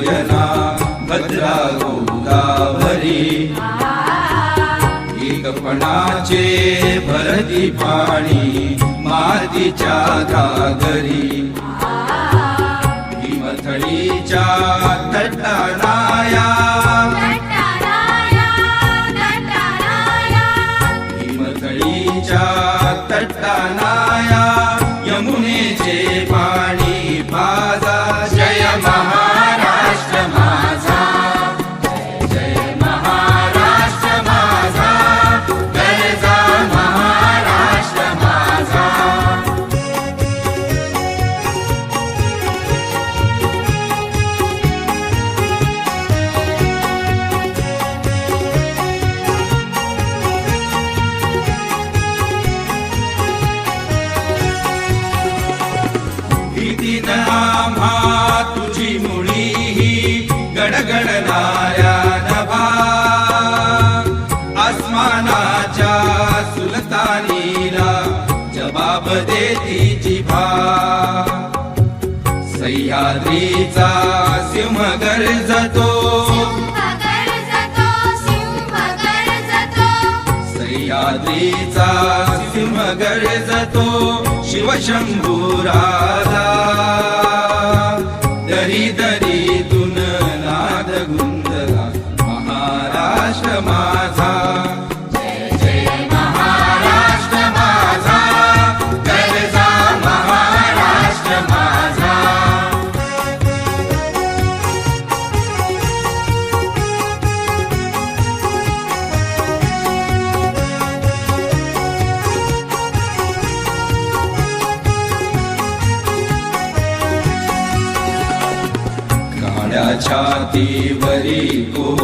योजना भद्रा गोदावरी. एकपणाचे भरती पाणी मातीच्या घागरी मथळीच्या तटानाया गडगडणाऱ्या नभा। आसमानाच्या सुलतानीला जबाब देती जिभा। सह्याद्रीचा सिंह गरजतो सह्याद्रीचा सिंह गरजतो Thank you. काळ्या छातीवरी को